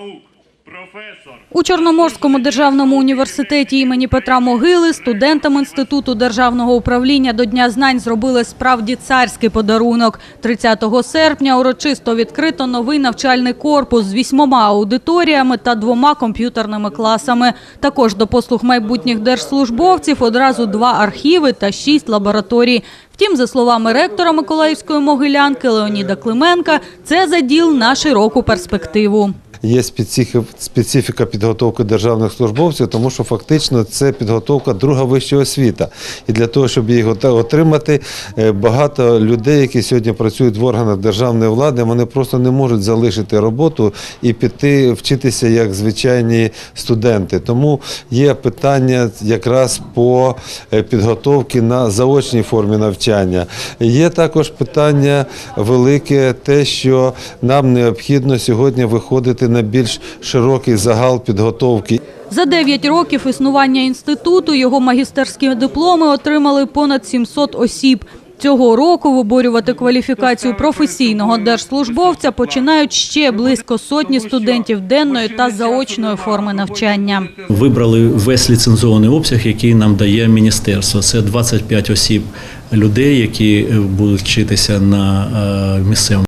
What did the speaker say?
наук, професор. У Чорноморському державному університеті імені Петра Могили студентам Інституту державного управління до Дня знань зробили справді царський подарунок. 30 серпня урочисто відкрито новий навчальний корпус з вісьмома аудиторіями та двома комп'ютерними класами. Також до послуг майбутніх держслужбовців одразу два архіви та шість лабораторій. Втім, за словами ректора Миколаївської могилянки Леоніда Клименка, це заділ на широку перспективу. Є специфі- специфіка підготовки державних службовців, тому що фактично це підготовка друга вища освіта. І для того, щоб ота- отримати, е, багато людей, які сьогодні працюють в органах державної влади, вони просто не можуть залишити роботу і піти вчитися як звичайні студенти. Тому є питання якраз по е, підготовці на заочній формі навчання. Є також питання велике, те, що нам необхідно сьогодні виходити на більш широкий загал підготовки. За 9 років існування інституту його магістерські дипломи отримали понад 700 осіб. Цього року виборювати кваліфікацію професійного держслужбовця починають ще близько сотні студентів денної та заочної форми навчання. Вибрали весь ліцензований обсяг, який нам дає міністерство. Це 25 осіб людей, які будуть вчитися на е, місцевому